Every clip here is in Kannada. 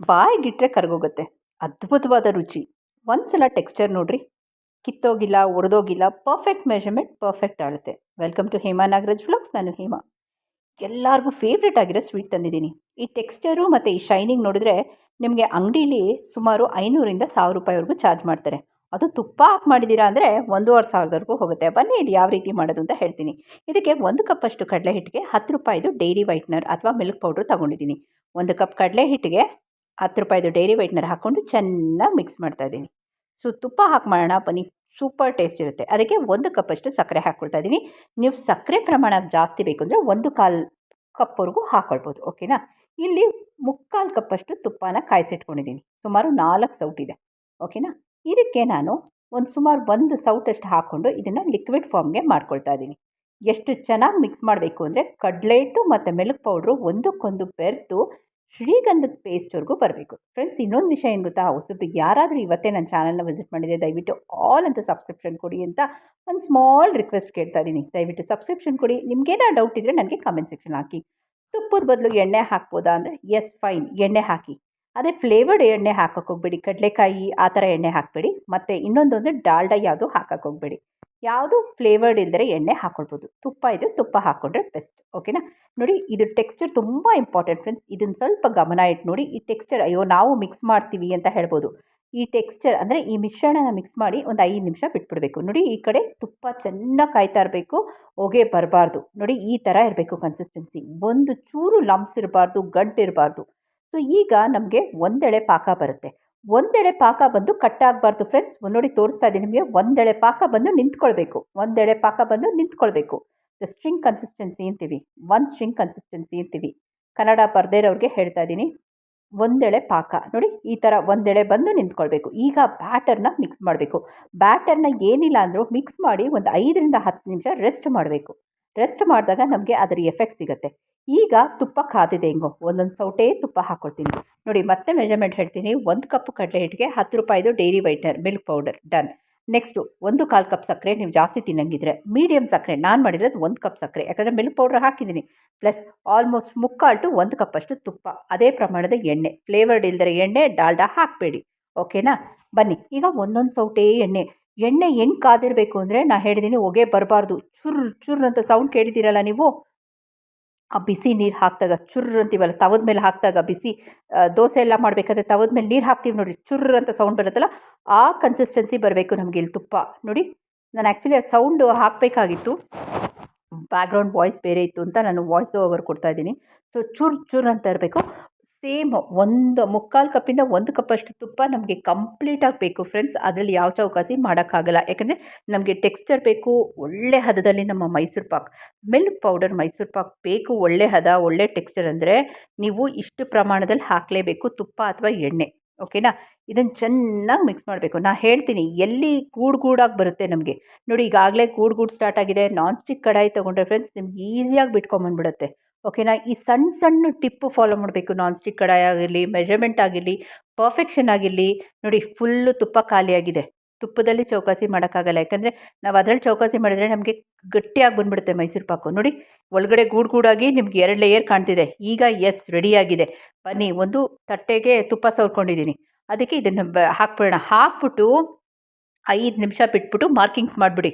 ಬಾಯಿಗಿಟ್ರೆ ಕರಗೋಗುತ್ತೆ. ಅದ್ಭುತವಾದ ರುಚಿ. ಒಂದು ಸಲ ಟೆಕ್ಸ್ಚರ್ ನೋಡಿರಿ. ಕಿತ್ತೋಗಿಲ್ಲ ಒಡೆದೋಗಿಲ್ಲ perfect measurement perfect ಆಳುತ್ತೆ welcome to Hema Nagaraj vlogs ನಾನು ಹೇಮಾ. ಎಲ್ಲರಿಗೂ ಫೇವ್ರೇಟ್ ಆಗಿರೋ ಸ್ವೀಟ್ ತಂದಿದ್ದೀನಿ. ಈ ಟೆಕ್ಸ್ಚರು ಮತ್ತು ಈ ಶೈನಿಂಗ್ ನೋಡಿದ್ರೆ ನಿಮಗೆ ಅಂಗಡೀಲಿ ಸುಮಾರು ಐನೂರಿಂದ ಸಾವಿರ ರೂಪಾಯಿವರೆಗೂ ಚಾರ್ಜ್ ಮಾಡ್ತಾರೆ. ಅದು ತುಪ್ಪ ಹಾಕಿ ಮಾಡಿದ್ದೀರಾ ಅಂದರೆ ಒಂದೂವರೆ ಸಾವಿರದವರೆಗೂ ಹೋಗುತ್ತೆ. ಬನ್ನಿ ಇದು ಯಾವ ರೀತಿ ಮಾಡೋದು ಅಂತ ಹೇಳ್ತೀನಿ. ಇದಕ್ಕೆ ಒಂದು ಕಪ್ಪಷ್ಟು ಕಡಲೆ ಹಿಟ್ಟಿಗೆ ಹತ್ತು ರೂಪಾಯಿದು ಡೈರಿ ವೈಟ್ನರ್ ಅಥವಾ ಮಿಲ್ಕ್ ಪೌಡ್ರ್ ತೊಗೊಂಡಿದ್ದೀನಿ. ಒಂದು ಕಪ್ ಕಡಲೆ ಹಿಟ್ಟಿಗೆ ಹತ್ತು ರೂಪಾಯಿದು ಡೈರಿ ವೈಟ್ನರ್ ಹಾಕ್ಕೊಂಡು ಚೆನ್ನಾಗಿ ಮಿಕ್ಸ್ ಮಾಡ್ತಾ ಇದ್ದೀನಿ. ಸೊ, ತುಪ್ಪ ಹಾಕಿ ಮಾಡೋಣ, ಬನ್ನಿ. ಸೂಪರ್ ಟೇಸ್ಟ್ ಇರುತ್ತೆ. ಅದಕ್ಕೆ ಒಂದು ಕಪ್ಪಷ್ಟು ಸಕ್ಕರೆ ಹಾಕ್ಕೊಳ್ತಾ ಇದ್ದೀನಿ. ನೀವು ಸಕ್ಕರೆ ಪ್ರಮಾಣ ಜಾಸ್ತಿ ಬೇಕು ಅಂದರೆ ಒಂದು ಕಾಲು ಕಪ್ವರೆಗೂ ಹಾಕ್ಕೊಳ್ಬೋದು ಓಕೆನಾ? ಇಲ್ಲಿ ಮುಕ್ಕಾಲು ಕಪ್ಪಷ್ಟು ತುಪ್ಪನ ಕಾಯಿಸಿಟ್ಕೊಂಡಿದ್ದೀನಿ. ಸುಮಾರು ನಾಲ್ಕು ಸೌಟಿದೆ ಓಕೆನಾ? ಇದಕ್ಕೆ ನಾನು ಒಂದು ಸುಮಾರು ಒಂದು ಸೌಟಷ್ಟು ಹಾಕ್ಕೊಂಡು ಇದನ್ನು ಲಿಕ್ವಿಡ್ ಫಾರ್ಮ್ಗೆ ಮಾಡ್ಕೊಳ್ತಾ ಇದ್ದೀನಿ. ಎಷ್ಟು ಚೆನ್ನಾಗಿ ಮಿಕ್ಸ್ ಮಾಡಬೇಕು ಅಂದರೆ ಕಡಲೆ ಹಿಟ್ಟು ಮತ್ತು ಮಿಲ್ಕ್ ಪೌಡ್ರು ಒಂದಕ್ಕೊಂದು ಬೆರೆತು ಶ್ರೀಗಂಧದ ಪೇಸ್ಟ್ವರೆಗೂ ಬರಬೇಕು. ಫ್ರೆಂಡ್ಸ್, ಇನ್ನೊಂದು ವಿಷಯ ಏನು ಗೊತ್ತಾ? ಹೊಸಬ್ರಿಗೆ ಯಾರಾದರೂ ಇವತ್ತೇ ನನ್ನ ಚಾನಲ್ನ ವಿಸಿಟ್ ಮಾಡಿದೆ ದಯವಿಟ್ಟು ಆಲ್ ಅಂತ ಸಬ್ಸ್ಕ್ರಿಪ್ಷನ್ ಕೊಡಿ ಅಂತ ಒಂದು ಸ್ಮಾಲ್ ರಿಕ್ವೆಸ್ಟ್ ಕೇಳ್ತಾ ಇದ್ದೀನಿ ದಯವಿಟ್ಟು ಸಬ್ಸ್ಕ್ರಿಪ್ಷನ್ ಕೊಡಿ. ನಿಮಗೇನೋ ಡೌಟ್ ಇದ್ದರೆ ನನಗೆ ಕಮೆಂಟ್ ಸೆಕ್ಷನ್ ಹಾಕಿ. ತುಪ್ಪದ ಬದಲು ಎಣ್ಣೆ ಹಾಕ್ಬೋದಾ ಅಂದರೆ ಎಸ್, ಫೈನ್. ಎಣ್ಣೆ ಹಾಕಿ. ಅದೇ ಫ್ಲೇವರ್ಡ್ ಎಣ್ಣೆ ಹಾಕಕ್ಕೆ ಹೋಗ್ಬೇಡಿ. ಕಡಲೆಕಾಯಿ ಆ ಥರ ಎಣ್ಣೆ ಹಾಕಬೇಡಿ. ಮತ್ತು ಇನ್ನೊಂದು ಅಂದರೆ ಡಾಲ್ಡಾ ಯಾವುದು ಹಾಕಕ್ಕೆ ಹೋಗ್ಬೇಡಿ. ಯಾವುದು ಫ್ಲೇವರ್ಡ್ ಇಲ್ಲದೆ ಎಣ್ಣೆ ಹಾಕ್ಕೊಳ್ಬೋದು ತುಪ್ಪ ಇದು ತುಪ್ಪ ಹಾಕ್ಕೊಂಡ್ರೆ ಬೆಸ್ಟ್. ಓಕೆನಾ? ನೋಡಿ, ಇದು ಟೆಕ್ಸ್ಚರ್ ತುಂಬ ಇಂಪಾರ್ಟೆಂಟ್ ಫ್ರೆಂಡ್ಸ್ ಇದನ್ನು ಸ್ವಲ್ಪ ಗಮನ ಇಟ್ಟು ನೋಡಿ, ಈ ಟೆಕ್ಸ್ಚರ್ ಅಯ್ಯೋ, ನಾವು ಮಿಕ್ಸ್ ಮಾಡ್ತೀವಿ ಅಂತ ಹೇಳ್ಬೋದು. ಈ ಟೆಕ್ಸ್ಚರ್ ಅಂದರೆ ಈ ಮಿಶ್ರಣನ ಮಿಕ್ಸ್ ಮಾಡಿ ಒಂದು ಐದು ನಿಮಿಷ ಬಿಟ್ಬಿಡಬೇಕು. ನೋಡಿ, ಈ ಕಡೆ ತುಪ್ಪ ಚೆನ್ನಾಗಿ ಕಾಯ್ತಾ ಇರಬೇಕು. ಹೊಗೆ ಬರಬಾರ್ದು. ನೋಡಿ, ಈ ಥರ ಇರಬೇಕು ಕನ್ಸಿಸ್ಟೆನ್ಸಿ ಒಂದು ಚೂರು ಲಂಪ್ಸ್ ಇರಬಾರ್ದು, ಗಂಟು ಇರಬಾರ್ದು. ಸೊ ಈಗ ನಮಗೆ ಒಂದೆಳೆ ಪಾಕ ಬರುತ್ತೆ. ಒಂದೆಳೆ ಪಾಕ ಬಂದು ಕಟ್ಟಾಗಬಾರ್ದು ಫ್ರೆಂಡ್ಸ್ ನೋಡಿ ತೋರಿಸ್ತಾ ಇದ್ದೀನಿ ನಿಮಗೆ. ಒಂದೆಳೆ ಪಾಕ ಬಂದು ನಿಂತ್ಕೊಳ್ಬೇಕು. ಒಂದೆಳೆ ಪಾಕ ಬಂದು ನಿಂತ್ಕೊಳ್ಬೇಕು. ಸ್ಟ್ರಿಂಗ್ ಕನ್ಸಿಸ್ಟೆನ್ಸಿ ಅಂತೀವಿ. ಒನ್ ಸ್ಟ್ರಿಂಗ್ ಕನ್ಸಿಸ್ಟೆನ್ಸಿ ಅಂತೀವಿ. ಕನ್ನಡ ಬರದೇ ಇರೋರಿಗೆ ಹೇಳ್ತಾ ಇದ್ದೀನಿ ಒಂದೆಳೆ ಪಾಕ. ನೋಡಿ, ಈ ಥರ ಒಂದೆಳೆ ಬಂದು ನಿಂತ್ಕೊಳ್ಬೇಕು. ಈಗ ಬ್ಯಾಟರ್ನ ಮಿಕ್ಸ್ ಮಾಡಬೇಕು. ಬ್ಯಾಟರ್ನ ಏನಿಲ್ಲ ಅಂದರೂ ಮಿಕ್ಸ್ ಮಾಡಿ ಒಂದು ಐದರಿಂದ ಹತ್ತು ನಿಮಿಷ ರೆಸ್ಟ್ ಮಾಡಬೇಕು. ರೆಸ್ಟ್ ಮಾಡಿದಾಗ ನಮಗೆ ಅದರ ಎಫೆಕ್ಟ್ ಸಿಗುತ್ತೆ. ಈಗ ತುಪ್ಪ ಕಾದಿದೆ ಹೆಂಗೋ, ಒಂದೊಂದು ಸೌಟೇ ತುಪ್ಪ ಹಾಕ್ಕೊಳ್ತೀನಿ ನೋಡಿ, ಮತ್ತೆ ಮೆಜರ್ಮೆಂಟ್ ಹೇಳ್ತೀನಿ. ಒಂದು ಕಪ್ ಕಡಲೆ ಹಿಟ್ಟಿಗೆ ಹತ್ತು ರೂಪಾಯಿದು dairy whitener milk powder done next ಒಂದು ಕಾಲು ಕಪ್ ಸಕ್ಕರೆ ನೀವು ಜಾಸ್ತಿ ತಿನ್ನಂಗಿದ್ರೆ ಮೀಡಿಯಮ್ ಸಕ್ಕರೆ. ನಾನು ಮಾಡಿರೋದು ಒಂದು ಕಪ್ ಸಕ್ಕರೆ. ಯಾಕಂದರೆ ಮಿಲ್ಕ್ ಪೌಡ್ರ್ ಹಾಕಿದ್ದೀನಿ. ಪ್ಲಸ್ ಆಲ್ಮೋಸ್ಟ್ ಮುಕ್ಕಾಲ್ಟು ಒಂದು ಕಪ್ಪಷ್ಟು ತುಪ್ಪ. ಅದೇ ಪ್ರಮಾಣದ ಎಣ್ಣೆ. ಫ್ಲೇವರ್ಡ್ ಇಲ್ದರೆ ಎಣ್ಣೆ, ಡಾಲ್ಡಾ ಹಾಕಬೇಡಿ. ಓಕೆನಾ ಬನ್ನಿ. ಈಗ ಒಂದೊಂದು ಸೌಟೇ ಎಣ್ಣೆ. ಎಣ್ಣೆ ಹೆಂಗೆ ಕಾದಿರಬೇಕು ಅಂದರೆ ನಾನು ಹೇಳಿದ್ದೀನಿ ಹೊಗೆ ಬರಬಾರ್ದು. ಚುರ್ ಚುರ್ ಅಂತ ಸೌಂಡ್ ಕೇಳಿದ್ದೀರಲ್ಲ ನೀವು? ಆ ಬಿಸಿ ನೀರು ಹಾಕಿದಾಗ ಚುರ್ರ್ ಅಂತೀವಲ್ಲ ತವದ ಮೇಲೆ ಹಾಕಿದಾಗ ಬಿಸಿ ದೋಸೆ ಎಲ್ಲ ಮಾಡಬೇಕಾದ್ರೆ ತವದ ಮೇಲೆ ನೀರು ಹಾಕ್ತೀವಿ ನೋಡಿ ಚುರ್ರ್ ಅಂತ ಸೌಂಡ್ ಬರುತ್ತಲ್ಲ, ಆ ಕನ್ಸಿಸ್ಟೆನ್ಸಿ ಬರಬೇಕು ನಮಗೆ ಇಲ್ಲಿ ತುಪ್ಪ. ನೋಡಿ, ನಾನು ಆ್ಯಕ್ಚುಲಿ ಆ ಸೌಂಡು ಹಾಕಬೇಕಾಗಿತ್ತು. ಬ್ಯಾಕ್ಗ್ರೌಂಡ್ ವಾಯ್ಸ್ ಬೇರೆ ಇತ್ತು ಅಂತ ನಾನು ವಾಯ್ಸ್ ಓವರ್ ಕೊಡ್ತಾ ಇದ್ದೀನಿ. ಸೊ ಚುರ್ ಚುರ್ ಅಂತ ಇರಬೇಕು. ಸೇಮ್ ಒಂದು ಮುಕ್ಕಾಲು ಕಪ್ಪಿಂದ ಒಂದು ಕಪ್ಪಷ್ಟು ತುಪ್ಪ ನಮಗೆ ಕಂಪ್ಲೀಟಾಗಿ ಬೇಕು ಫ್ರೆಂಡ್ಸ್. ಅದರಲ್ಲಿ ಯಾವ ಚೌಕಾಸಿ ಮಾಡೋಕ್ಕಾಗಲ್ಲ. ಯಾಕಂದರೆ ನಮಗೆ ಟೆಕ್ಸ್ಚರ್ ಬೇಕು, ಒಳ್ಳೆ ಹದದಲ್ಲಿ ನಮ್ಮ ಮೈಸೂರು ಪಾಕ್, ಮಿಲ್ಕ್ ಪೌಡರ್ ಮೈಸೂರು ಪಾಕ್ ಬೇಕು, ಒಳ್ಳೆ ಹದ, ಒಳ್ಳೆ ಟೆಕ್ಸ್ಚರ್ ಅಂದರೆ ನೀವು ಇಷ್ಟು ಪ್ರಮಾಣದಲ್ಲಿ ಹಾಕಲೇಬೇಕು ತುಪ್ಪ ಅಥವಾ ಎಣ್ಣೆ. ಓಕೆನಾ? ಇದನ್ನು ಚೆನ್ನಾಗಿ ಮಿಕ್ಸ್ ಮಾಡಬೇಕು. ನಾನು ಹೇಳ್ತೀನಿ, ಎಲ್ಲಿ ಗೂಡು ಗೂಡಾಗಿ ಬರುತ್ತೆ ನಮಗೆ. ನೋಡಿ, ಈಗಾಗಲೇ ಗೂಡು ಗೂಡು ಸ್ಟಾರ್ಟ್ ಆಗಿದೆ. ನಾನ್ ಸ್ಟಿಕ್ ಕಡಾಯಿ ತೊಗೊಂಡ್ರೆ ಫ್ರೆಂಡ್ಸ್ ನಿಮ್ಗೆ ಈಸಿಯಾಗಿ ಬಿಟ್ಕೊಂಬಂದ್ಬಿಡುತ್ತೆ. ಓಕೆನಾ ಈ ಸಣ್ಣ ಸಣ್ಣ ಟಿಪ್ಪು ಫಾಲೋ ಮಾಡಬೇಕು. ನಾನ್ ಸ್ಟಿಕ್ ಕಡಾಯಿ ಆಗಿರಲಿ ಮೆಜರ್ಮೆಂಟ್ ಆಗಿರಲಿ ಪರ್ಫೆಕ್ಷನ್ ಆಗಿರಲಿ, ನೋಡಿ ಫುಲ್ಲು ತುಪ್ಪ ಖಾಲಿಯಾಗಿದೆ. ತುಪ್ಪದಲ್ಲಿ ಚೌಕಾಸಿ ಮಾಡೋಕ್ಕಾಗಲ್ಲ. ಯಾಕಂದರೆ ನಾವು ಅದರಲ್ಲಿ ಚೌಕಾಸಿ ಮಾಡಿದರೆ ನಮಗೆ ಗಟ್ಟಿಯಾಗಿ ಬಂದುಬಿಡುತ್ತೆ ಮೈಸೂರು ಪಾಕು. ನೋಡಿ, ಒಳಗಡೆ ಗೂಡು ಗೂಡಾಗಿ ನಿಮ್ಗೆ ಎರಡು ಲೇಯರ್ ಕಾಣ್ತಿದೆ. ಈಗ ಎಸ್ ರೆಡಿಯಾಗಿದೆ ಬನ್ನಿ, ಒಂದು ತಟ್ಟೆಗೆ ತುಪ್ಪ ಸವರ್ಕೊಂಡಿದ್ದೀನಿ ಅದಕ್ಕೆ ಇದನ್ನು ಹಾಕ್ಬಿಡೋಣ. ಹಾಕ್ಬಿಟ್ಟು ಐದು ನಿಮಿಷ ಬಿಟ್ಬಿಟ್ಟು ಮಾರ್ಕಿಂಗ್ಸ್ ಮಾಡಿಬಿಡಿ.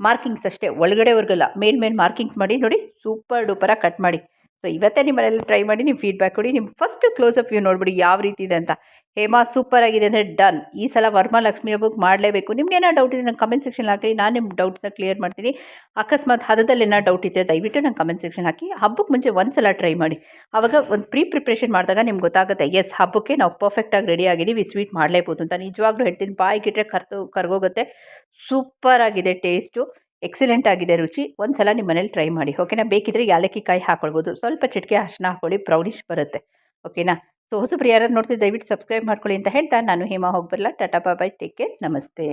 ಮಾರ್ಕಿಂಗ್ಸ್ ಅಷ್ಟೇ ಒಳಗಡೆವರೆಗಲ್ಲ ಮೇಲ್ಮೇಲೆ ಮಾರ್ಕಿಂಗ್ಸ್ ಮಾಡಿ ನೋಡಿ ಸೂಪರ್ ಡೂಪರಾಗಿ ಕಟ್ ಮಾಡಿ. ಸೊ ಇವತ್ತೇ ನಿಮ್ಮನೆಲ್ಲ ಟ್ರೈ ಮಾಡಿ ನೀವು ಫೀಡ್ಬ್ಯಾಕ್ ಕೊಡಿ. ನಿಮ್ಮ ಫಸ್ಟ್ ಕ್ಲೋಸ್ ಅಪ್ ವ್ಯೂ ನೋಡಿಬಿಡಿ ಯಾವ ರೀತಿ ಇದೆ ಅಂತ. ಹೇಮಾ ಸೂಪರ್ ಆಗಿದೆ ಅಂದರೆ ಡನ್ ಈ ಸಲ ವರಮಹಾಲಕ್ಷ್ಮಿ ಹಬ್ಬಕ್ಕೆ ಮಾಡಲೇಬೇಕು. ನಿಮ್ಗೆ ಏನೋ ಡೌಟ್ ಇದೆ ನಂಗೆ ಕಮೆಂಟ್ ಸೆಕ್ಷನ್ ಹಾಕಿ ನಾನು ನಿಮ್ಮ ಡೌಟ್ಸ್ನ ಕ್ಲಿಯರ್ ಮಾಡ್ತೀನಿ. ಅಕಸ್ಮಾತ್ ಹದದಲ್ಲಿ ಏನೋ ಡೌಟ್ ಇದೆ ದಯವಿಟ್ಟು ನಂಗೆ ಕಮೆಂಟ್ ಸೆಕ್ಷನ್ ಹಾಕಿ. ಹಬ್ಬಕ್ಕೆ ಮುಂಚೆ ಒಂದು ಸಲ ಟ್ರೈ ಮಾಡಿ. ಆವಾಗ ಒಂದು ಪ್ರೀ ಪ್ರಿಪ್ರೇಷನ್ ಮಾಡಿದಾಗ ನಿಮ್ಗೆ ಗೊತ್ತಾಗುತ್ತೆ ಎಸ್ ಹಬ್ಬಕ್ಕೆ ನಾವು ಪರ್ಫೆಕ್ಟಾಗಿ ರೆಡಿ ಆಗಿದ್ದೀವಿ ಸ್ವೀಟ್ ಮಾಡಲೇಬೋದು ಅಂತ. ನಿಜವಾಗ್ಲೂ ಹೇಳ್ತೀನಿ ಬಾಯಿಗಿಟ್ರೆ ಕರ್ತು ಕರ್ಗೋಗುತ್ತೆ. ಸೂಪರ್ ಆಗಿದೆ ಟೇಸ್ಟು ಎಕ್ಸಲೆಂಟ್ ಆಗಿದೆ ರುಚಿ. ಒಂದು ಸಲ ನಿಮ್ಮ ಮನೇಲಿ ಟ್ರೈ ಮಾಡಿ. ಓಕೆನಾ ಬೇಕಿದ್ರೆ ಯಾಲಕ್ಕಿ ಕಾಯಿ ಹಾಕ್ಕೊಳ್ಬೋದು ಸ್ವಲ್ಪ ಚಿಟಿಕೆ ಅರ್ಶನ ಹಾಕೊಳ್ಳಿ ಬ್ರೌನಿಷ್ ಬರುತ್ತೆ. ಓಕೆನಾ ಸೊ ಹೊಸಬ್ರು ಯಾರು ದಯವಿಟ್ಟು ಸಬ್ಸ್ಕ್ರೈಬ್ ಮಾಡ್ಕೊಳ್ಳಿ ಅಂತ ಹೇಳ್ತಾ ನಾನು Hema ಹೋಗ್ಬರಲ್ಲ tata bye bye take care ನಮಸ್ತೆ.